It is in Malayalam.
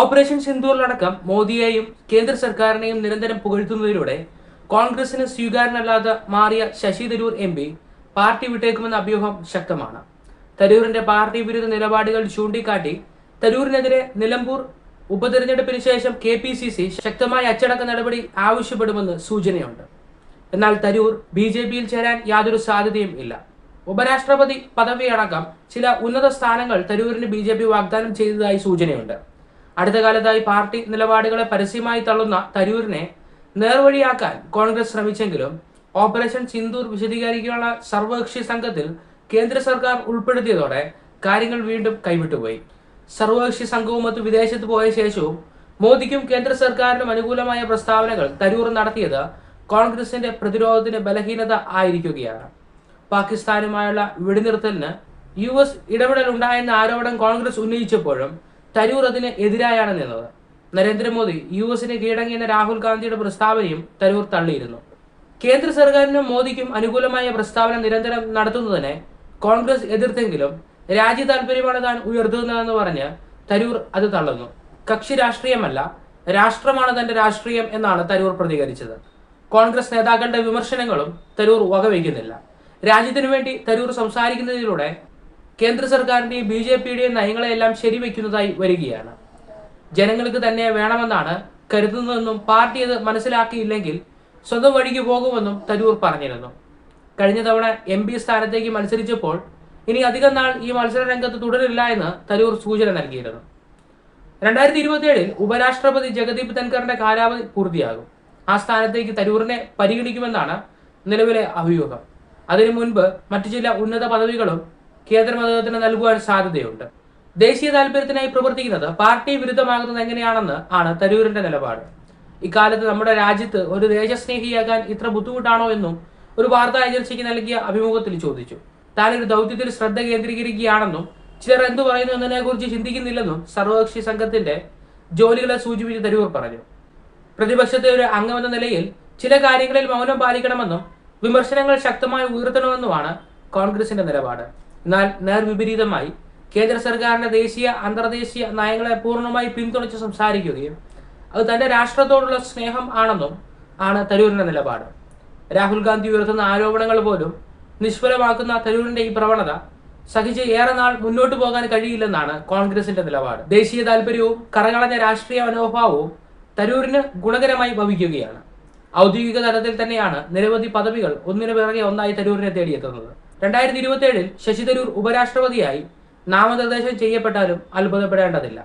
ഓപ്പറേഷൻ സിന്ധൂറിലടക്കം മോദിയെയും കേന്ദ്ര സർക്കാരിനെയും നിരന്തരം പുകഴ്ത്തുന്നതിലൂടെ കോൺഗ്രസിന് സ്വീകാര്യനല്ലാതെ മാറിയ Shashi Tharoor M P party വിട്ടേക്കുമെന്ന അഭ്യൂഹം ശക്തമാണ്. തരൂരിന്റെ പാർട്ടി വിരുദ്ധ നിലപാടുകൾ ചൂണ്ടിക്കാട്ടി തരൂരിനെതിരെ നിലമ്പൂർ ഉപതെരഞ്ഞെടുപ്പിന് ശേഷം കെ പി സി സി ശക്തമായ അച്ചടക്ക നടപടി ആവശ്യപ്പെടുമെന്ന് സൂചനയുണ്ട്. എന്നാൽ തരൂർ ബി ജെ പിയിൽ ചേരാൻ യാതൊരു സാധ്യതയും ഇല്ല. ഉപരാഷ്ട്രപതി പദവിയടക്കം ചില ഉന്നത സ്ഥാനങ്ങൾ തരൂരിന് ബി ജെ പി വാഗ്ദാനം ചെയ്തതായി സൂചനയുണ്ട്. അടുത്ത കാലത്തായി പാർട്ടി നിലപാടുകളെ പരസ്യമായി തള്ളുന്ന തരൂരിനെ നേർവഴിയാക്കാൻ കോൺഗ്രസ് ശ്രമിച്ചെങ്കിലും ഓപ്പറേഷൻ സിന്ദൂർ വിശദീകരിക്കാനുള്ള സർവകക്ഷി സംഘത്തിൽ കേന്ദ്ര സർക്കാർ ഉൾപ്പെടുത്തിയതോടെ കാര്യങ്ങൾ വീണ്ടും കൈവിട്ടുപോയി. സർവകക്ഷി സംഘവുമൊത്ത് വിദേശത്ത് പോയ ശേഷവും മോദിക്കും കേന്ദ്ര സർക്കാരിനും അനുകൂലമായ പ്രസ്താവനകൾ തരൂർ നടത്തിയത് കോൺഗ്രസിന്റെ പ്രതിരോധത്തിന് ബലഹീനത ആയിരിക്കുകയാണ്. പാകിസ്ഥാനുമായുള്ള വെടിനിർത്തലിന് യു എസ് ഇടപെടൽ ഉണ്ടായെന്ന ആരോപണം കോൺഗ്രസ് ഉന്നയിച്ചപ്പോഴും തരൂർ അതിന് എതിരായാണ് നിന്നത്. നരേന്ദ്രമോദി യു എസിന് കീഴടങ്ങിയെന്ന രാഹുൽ ഗാന്ധിയുടെ പ്രസ്താവനയും തരൂർ തള്ളിയിരുന്നു. കേന്ദ്ര സർക്കാരിനും മോദിക്കും അനുകൂലമായ പ്രസ്താവന നിരന്തരം നടത്തുന്നതിനെ കോൺഗ്രസ് എതിർത്തെങ്കിലും രാജ്യ താല്പര്യമാണ് താൻ ഉയർത്തുന്നതെന്ന് പറഞ്ഞ് തരൂർ അത് തള്ളുന്നു. കക്ഷി രാഷ്ട്രീയമല്ല രാഷ്ട്രമാണ് തന്റെ രാഷ്ട്രീയം എന്നാണ് തരൂർ പ്രതികരിച്ചത്. കോൺഗ്രസ് നേതാക്കളുടെ വിമർശനങ്ങളും തരൂർ വകവയ്ക്കുന്നില്ല രാജ്യത്തിനു വേണ്ടി തരൂർ സംസാരിക്കുന്നതിലൂടെ കേന്ദ്ര സർക്കാരിന്റെയും ബി ജെ പിയുടെയും നയങ്ങളെല്ലാം ശരിവെക്കുന്നതായി വരികയാണ്. ജനങ്ങൾക്ക് തന്നെ വേണമെന്നാണ് കരുതുന്നതെന്നും പാർട്ടി അത് മനസ്സിലാക്കിയില്ലെങ്കിൽ സ്വന്തം വഴിക്ക് പോകുമെന്നും തരൂർ പറഞ്ഞിരുന്നു. കഴിഞ്ഞ തവണ എം പി സ്ഥാനത്തേക്ക് മത്സരിച്ചപ്പോൾ ഇനി അധികം നാൾ ഈ മത്സര രംഗത്ത് തുടരില്ല എന്ന് തരൂർ സൂചന നൽകിയിരുന്നു. രണ്ടായിരത്തി ഇരുപത്തിയേഴിൽ ഉപരാഷ്ട്രപതി ജഗദീപ് ധൻഖറിന്റെ കാലാവധി പൂർത്തിയാകും. ആ സ്ഥാനത്തേക്ക് തരൂറിനെ പരിഗണിക്കുമെന്നാണ് നിലവിലെ അഭിയോഗം അതിനു മുൻപ് മറ്റു ചില ഉന്നത പദവികളും കേന്ദ്ര മതത്തിന് നൽകുവാൻ സാധ്യതയുണ്ട്. ദേശീയ താല്പര്യത്തിനായി പ്രവർത്തിക്കുന്നത് പാർട്ടി വിരുദ്ധമാകുന്നത് എങ്ങനെയാണെന്ന് ആണ് തരൂരിന്റെ നിലപാട്. ഇക്കാലത്ത് നമ്മുടെ രാജ്യത്ത് ഒരു ദേശസ്നേഹിയാകാൻ ഇത്ര ബുദ്ധിമുട്ടാണോ എന്നും ഒരു വാർത്താ ഏജൻസിക്ക് നൽകിയ അഭിമുഖത്തിൽ ചോദിച്ചു. താൻ ഒരു ദൗത്യത്തിൽ ശ്രദ്ധ കേന്ദ്രീകരിക്കുകയാണെന്നും ചിലർ എന്തു പറയുന്നു എന്നതിനെ കുറിച്ച് ചിന്തിക്കുന്നില്ലെന്നും സർവകക്ഷി സംഘത്തിന്റെ ജോലികളെ സൂചിപ്പിച്ച് തരൂർ പറഞ്ഞു. പ്രതിപക്ഷത്തെ ഒരു അംഗമെന്ന നിലയിൽ ചില കാര്യങ്ങളിൽ മൗനം പാലിക്കണമെന്നും വിമർശനങ്ങൾ ശക്തമായി ഉയർത്തണമെന്നുമാണ് കോൺഗ്രസിന്റെ നിലപാട്. എന്നാൽ നേർവിപരീതമായി കേന്ദ്ര സർക്കാരിന്റെ ദേശീയ അന്തർദേശീയ നയങ്ങളെ പൂർണമായി പിന്തുണച്ച് സംസാരിക്കുകയും അത് തന്റെ രാഷ്ട്രത്തോടുള്ള സ്നേഹം ആണെന്നും ആണ് തരൂരിന്റെ നിലപാട്. രാഹുൽ ഗാന്ധി ഉയർത്തുന്ന ആരോപണങ്ങൾ പോലും നിഷ്ഫലമാക്കുന്ന തരൂരിന്റെ ഈ പ്രവണത സഹിച്ച് ഏറെ നാൾ മുന്നോട്ട് പോകാൻ കഴിയില്ലെന്നാണ് കോൺഗ്രസിന്റെ നിലപാട്. ദേശീയ താല്പര്യവും കറകളഞ്ഞ രാഷ്ട്രീയ മനോഭാവവും തരൂരിന് ഗുണകരമായി ഭവിക്കുകയാണ്. ഔദ്യോഗിക തലത്തിൽ തന്നെയാണ് നിരവധി പദവികൾ ഒന്നിനു പിറകെ ഒന്നായി തരൂരിനെ തേടിയെത്തുന്നത്. രണ്ടായിരത്തി ഇരുപത്തി ഏഴിൽ ശശി തരൂർ ഉപരാഷ്ട്രപതിയായി നാമനിർദ്ദേശം ചെയ്യപ്പെട്ടാലും അത്ഭുതപ്പെടേണ്ടതില്ല.